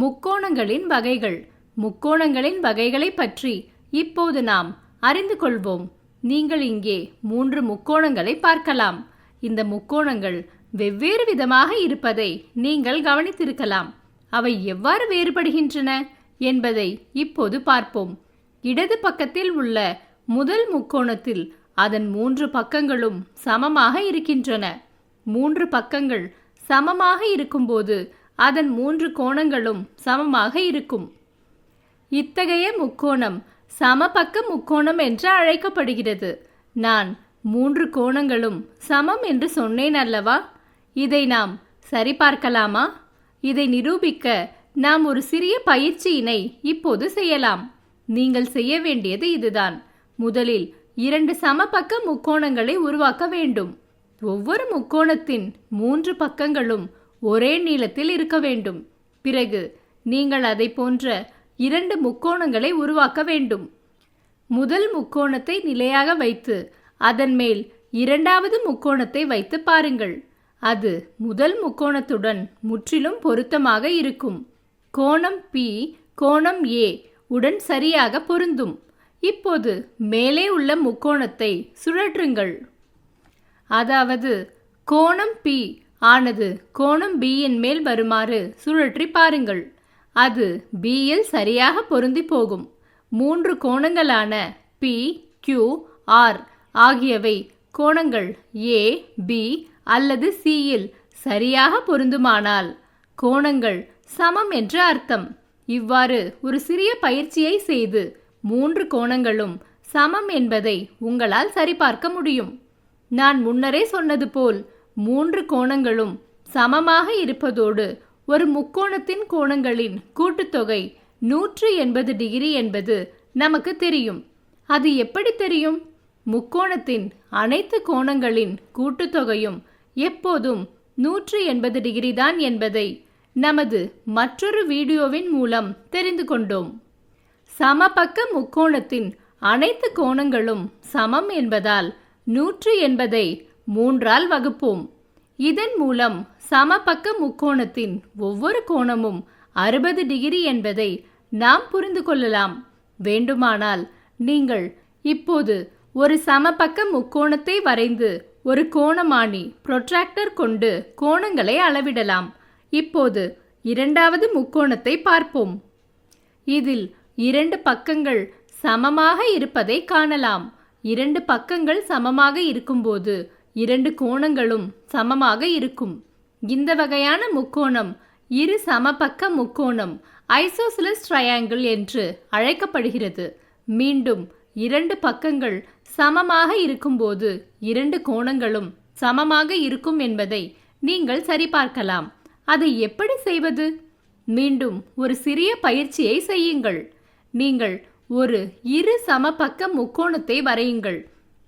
முக்கோணங்களின் வகைகள். முக்கோணங்களின் வகைகளை பற்றி இப்போது நாம் அறிந்து கொள்வோம். நீங்கள் இங்கே மூன்று முக்கோணங்களை பார்க்கலாம். இந்த முக்கோணங்கள் வெவ்வேறு விதமாக இருப்பதை நீங்கள் கவனித்திருக்கலாம். அவை எவ்வாறு வேறுபடுகின்றன என்பதை இப்போது பார்ப்போம். இடது பக்கத்தில் உள்ள முதல் முக்கோணத்தில் அதன் மூன்று பக்கங்களும் சமமாக இருக்கின்றன. மூன்று பக்கங்கள் சமமாக இருக்கும்போது அதன் மூன்று கோணங்களும் சமமாக இருக்கும். இத்தகைய முக்கோணம் சமபக்க முக்கோணம் என்று அழைக்கப்படுகிறது. நான் மூன்று கோணங்களும் சமம் என்று சொன்னேன் அல்லவா? இதை நாம் சரிபார்க்கலாமா? இதை நிரூபிக்க நாம் ஒரு சிறிய பயிற்சியினை இப்போது செய்யலாம். நீங்கள் செய்ய வேண்டியது இதுதான். முதலில் இரண்டு சமபக்க முக்கோணங்களை உருவாக்க வேண்டும். ஒவ்வொரு முக்கோணத்தின் மூன்று பக்கங்களும் ஒரே நீளத்தில் இருக்க வேண்டும். பிறகு நீங்கள் அதை போன்ற இரண்டு முக்கோணங்களை உருவாக்க வேண்டும். முதல் முக்கோணத்தை நிலையாக வைத்து அதன் மேல் இரண்டாவது முக்கோணத்தை வைத்து பாருங்கள். அது முதல் முக்கோணத்துடன் முற்றிலும் பொருத்தமாக இருக்கும். கோணம் பி கோணம் ஏ உடன் சரியாக பொருந்தும். இப்போது மேலே உள்ள முக்கோணத்தை சுழற்றுங்கள். அதாவது கோணம் பி ஆனது கோணம் பியின் மேல் வருமாறு சுழற்றி பாருங்கள். அது பியில் சரியாக பொருந்தி போகும். மூன்று கோணங்களான பி கியூ ஆர் ஆகியவை கோணங்கள் ஏ பி அல்லது சியில் சரியாக பொருந்துமானால் கோணங்கள் சமம் என்று அர்த்தம். இவ்வாறு ஒரு சிறிய பயிற்சியை செய்து மூன்று கோணங்களும் சமம் என்பதை உங்களால் சரிபார்க்க முடியும். நான் முன்னரே சொன்னது போல் மூன்று கோணங்களும் சமமாக இருப்பதோடு ஒரு முக்கோணத்தின் கோணங்களின் கூட்டுத்தொகை நூற்று எண்பது டிகிரி என்பது நமக்கு தெரியும். அது எப்படி தெரியும்? முக்கோணத்தின் அனைத்து கோணங்களின் கூட்டுத்தொகையும் எப்போதும் நூற்று எண்பது டிகிரி தான் என்பதை நமது மற்றொரு வீடியோவின் மூலம் தெரிந்து கொண்டோம். சமபக்க முக்கோணத்தின் அனைத்து கோணங்களும் சமம் என்பதால் நூற்று எண்பதை மூன்றால் வகுப்போம். இதன் மூலம் சமபக்க முக்கோணத்தின் ஒவ்வொரு கோணமும் அறுபது டிகிரி என்பதை நாம் புரிந்து கொள்ளலாம். வேண்டுமானால் நீங்கள் இப்போது ஒரு சமபக்க முக்கோணத்தை வரைந்து ஒரு கோணமானி புரொட்ராக்டர் கொண்டு கோணங்களை அளவிடலாம். இப்போது இரண்டாவது முக்கோணத்தை பார்ப்போம். இதில் இரண்டு பக்கங்கள் சமமாக இருப்பதை காணலாம். இரண்டு பக்கங்கள் சமமாக இருக்கும்போது இரண்டு கோணங்களும் சமமாக இருக்கும். இந்த வகையான முக்கோணம் இரு சமபக்க முக்கோணம் ஐசோசிலஸ் ட்ரையாங்கிள் என்று அழைக்கப்படுகிறது. மீண்டும் இரண்டு பக்கங்கள் சமமாக இருக்கும்போது இரண்டு கோணங்களும் சமமாக இருக்கும் என்பதை நீங்கள் சரிபார்க்கலாம். அதை எப்படி செய்வது? மீண்டும் ஒரு சிறிய பயிற்சியை செய்யுங்கள். நீங்கள் ஒரு இரு சமபக்க முக்கோணத்தை வரையுங்கள்.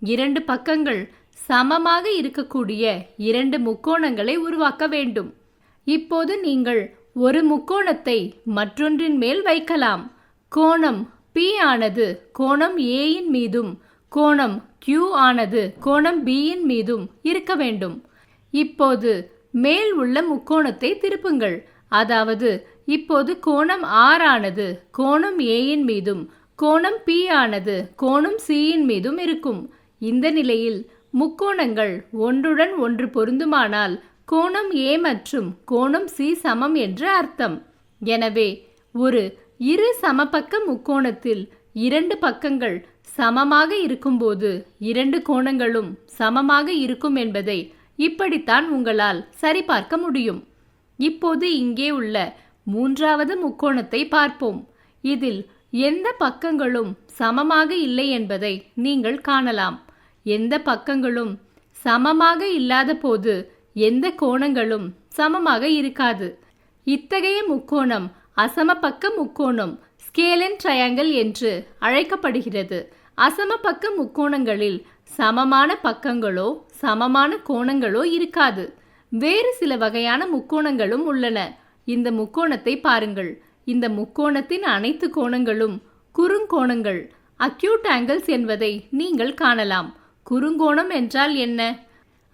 இரண்டு பக்கங்கள் சமமாக இருக்கக்கூடிய இரண்டு முக்கோணங்களை உருவாக்க வேண்டும். இப்போது நீங்கள் ஒரு முக்கோணத்தை மற்றொன்றின் மேல் வைக்கலாம். கோணம் பி ஆனது கோணம் ஏயின் மீதும் கோணம் கியூ ஆனது கோணம் பியின் மீதும் இருக்க வேண்டும். இப்போது மேல் உள்ள முக்கோணத்தை திருப்புங்கள். அதாவது இப்போது கோணம் ஆர் ஆனது கோணம் ஏயின் மீதும் கோணம் பி ஆனது கோணம் சியின் மீதும் இருக்கும். இந்த நிலையில் முக்கோணங்கள் ஒன்றுடன் ஒன்று பொருந்துமானால் கோணம் ஏ மற்றும் கோணம் சி சமம் என்று அர்த்தம். எனவே ஒரு இரு சமபக்க முக்கோணத்தில் இரண்டு பக்கங்கள் சமமாக இருக்கும்போது இரண்டு கோணங்களும் சமமாக இருக்கும் என்பதை இப்படித்தான் உங்களால் சரிபார்க்க முடியும். இப்போது இங்கே உள்ள மூன்றாவது முக்கோணத்தை பார்ப்போம். இதில் எந்த பக்கங்களும் சமமாக இல்லை என்பதை நீங்கள் காணலாம். எந்த பக்கங்களும் சமமாக இல்லாத போது எந்த கோணங்களும் சமமாக இருக்காது. இத்தகைய முக்கோணம் அசமபக்க முக்கோணம் ஸ்கேலன் ட்ரையாங்கிள் என்று அழைக்கப்படுகிறது. அசமபக்க முக்கோணங்களில் சமமான பக்கங்களோ சமமான கோணங்களோ இருக்காது. வேறு சில வகையான முக்கோணங்களும் உள்ளன. இந்த முக்கோணத்தை பாருங்கள். இந்த முக்கோணத்தின் அனைத்து கோணங்களும் குறுங்கோணங்கள் அக்யூட் ஆங்கிள்ஸ் என்பதை நீங்கள் காணலாம். குறுங்கோணம் என்றால் என்ன?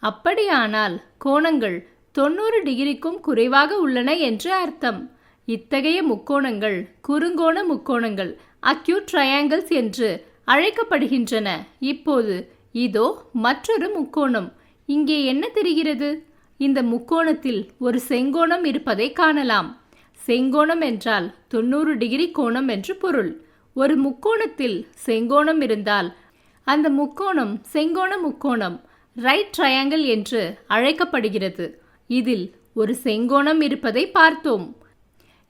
அப்படியானால் கோணங்கள் தொண்ணூறு டிகிரிக்கும் குறைவாக உள்ளன என்று அர்த்தம். இத்தகைய முக்கோணங்கள் குறுங்கோண முக்கோணங்கள் அக்யூட் ட்ரையாங்கிள்ஸ் என்று அழைக்கப்படுகின்றன. இப்போது இதோ மற்றொரு முக்கோணம். இங்கே என்ன தெரிகிறது? இந்த முக்கோணத்தில் ஒரு செங்கோணம் இருப்பதை காணலாம். செங்கோணம் என்றால் தொண்ணூறு டிகிரி கோணம் என்று பொருள். ஒரு முக்கோணத்தில் செங்கோணம் இருந்தால் அந்த முக்கோணம் செங்கோண முக்கோணம் ரைட் ட்ரையாங்கிள் என்று அழைக்கப்படுகிறது. இதில் ஒரு செங்கோணம் இருப்பதை பார்த்தோம்.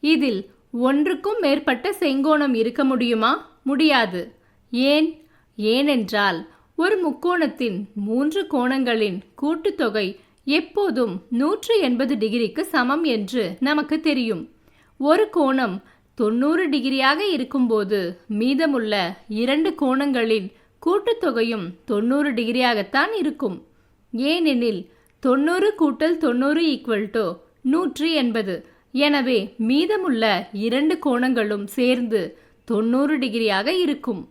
இதில் ஒன்றுக்கும் மேற்பட்ட செங்கோணம் இருக்க முடியுமா? முடியாது. ஏன்? ஏனென்றால் ஒரு முக்கோணத்தின் மூன்று கோணங்களின் கூட்டுத்தொகை எப்போதும் நூற்று எண்பது டிகிரிக்கு சமம் என்று நமக்கு தெரியும். ஒரு கோணம் தொண்ணூறு டிகிரியாக இருக்கும்போது மீதமுள்ள இரண்டு கோணங்களின் கூட்டுத்தொகையும் தொண்ணூறு டிகிரியாகத்தான் இருக்கும். ஏனெனில் தொண்ணூறு கூட்டல் தொண்ணூறு ஈக்குவல் டு நூற்றி எண்பது எனவே மீதமுள்ள இரண்டு கோணங்களும் சேர்ந்து தொண்ணூறு டிகிரியாக இருக்கும்.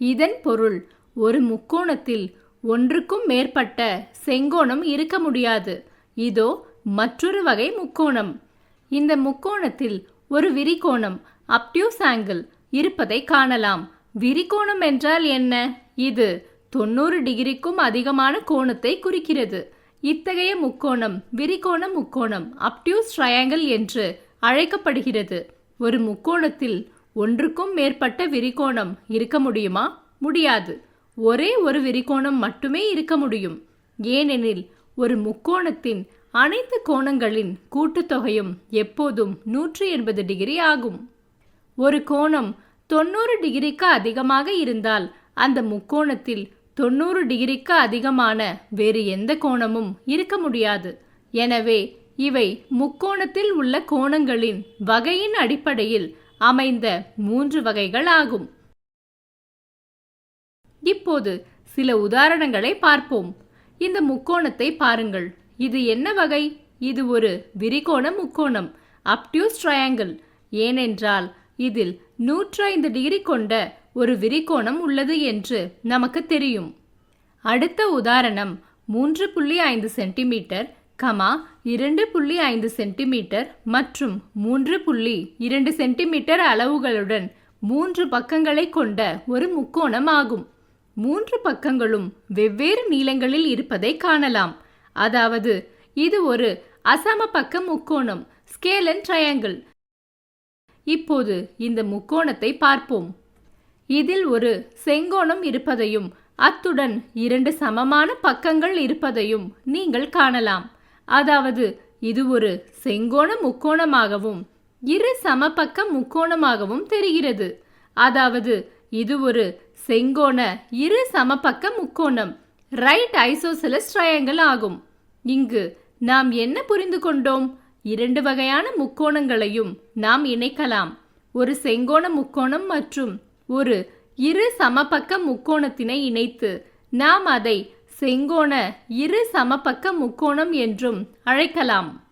இதன் பொருள் ஒரு முக்கோணத்தில் ஒன்றுக்கும் மேற்பட்ட செங்கோணம் இருக்க முடியாது. இதோ மற்றொரு வகை முக்கோணம். இந்த முக்கோணத்தில் ஒரு விரிகோணம் அப்டியூஸ் ஆங்கிள் இருப்பதை காணலாம். விரிகோணம் என்றால் என்ன? இது தொண்ணூறு டிகிரிக்கும் அதிகமான கோணத்தை குறிக்கிறது. இத்தகைய முக்கோணம் விரிகோண முக்கோணம் அப்டியூஸ் ட்ரையாங்கிள் என்று அழைக்கப்படுகிறது. ஒரு முக்கோணத்தில் ஒன்றுக்கும் மேற்பட்ட விரிகோணம் இருக்க முடியுமா? முடியாது. ஒரே ஒரு விரிகோணம் மட்டுமே இருக்க முடியும். ஏனெனில் ஒரு முக்கோணத்தின் அனைத்து கோணங்களின் கூட்டுத்தொகையும் எப்போதும் நூற்றி எண்பது டிகிரி ஆகும். ஒரு கோணம் தொண்ணூறு டிகிரிக்கு அதிகமாக இருந்தால் அந்த முக்கோணத்தில் தொண்ணூறு டிகிரிக்கு அதிகமான வேறு எந்த கோணமும் இருக்க முடியாது. எனவே இவை முக்கோணத்தில் உள்ள கோணங்களின் வகையின் அடிப்படையில் அமைந்த மூன்று வகைகள் ஆகும். இப்போது சில உதாரணங்களை பார்ப்போம். இந்த முக்கோணத்தை பாருங்கள். இது என்ன வகை? இது ஒரு விரிகோண முக்கோணம் அப்டியூஸ் ட்ரையாங்கிள். ஏனென்றால் இதில் நூற்றைந்து டிகிரி கொண்ட ஒரு விரிகோணம் உள்ளது என்று நமக்கு தெரியும். அடுத்த உதாரணம் மூன்று புள்ளி ஐந்து சென்டிமீட்டர் கமா இரண்டு புள்ளி ஐந்து சென்டிமீட்டர் மற்றும் மூன்று புள்ளி இரண்டு சென்டிமீட்டர் அளவுகளுடன் மூன்று பக்கங்களை கொண்ட ஒரு முக்கோணம் ஆகும். மூன்று பக்கங்களும் வெவ்வேறு நீளங்களில் இருப்பதை காணலாம். அதாவது இது ஒரு அசமபக்க முக்கோணம் ஸ்கேல் அண்ட் ட்ரையாங்கிள் இப்போது இந்த முக்கோணத்தை பார்ப்போம். இதில் ஒரு செங்கோணம் இருப்பதையும் அத்துடன் இரண்டு சமமான பக்கங்கள் இருப்பதையும் நீங்கள் காணலாம். அதாவது இது ஒரு செங்கோண முக்கோணமாகவும் இரு சமபக்க முக்கோணமாகவும் தெரிகிறது. அதாவது இது ஒரு செங்கோண இரு சமபக்க முக்கோணம் ரைட் ஐசோசெலஸ் ட்ரையாங்கிள் ஆகும். இங்கு நாம் என்ன புரிந்து கொண்டோம்? இரண்டு வகையான முக்கோணங்களையும் நாம் இணைக்கலாம். ஒரு செங்கோண முக்கோணம் மற்றும் ஒரு இரு சமபக்க முக்கோணத்தினை இணைத்து நாம் அதை செங்கோண இரு சமபக்க முக்கோணம் என்றும் அழைக்கலாம்.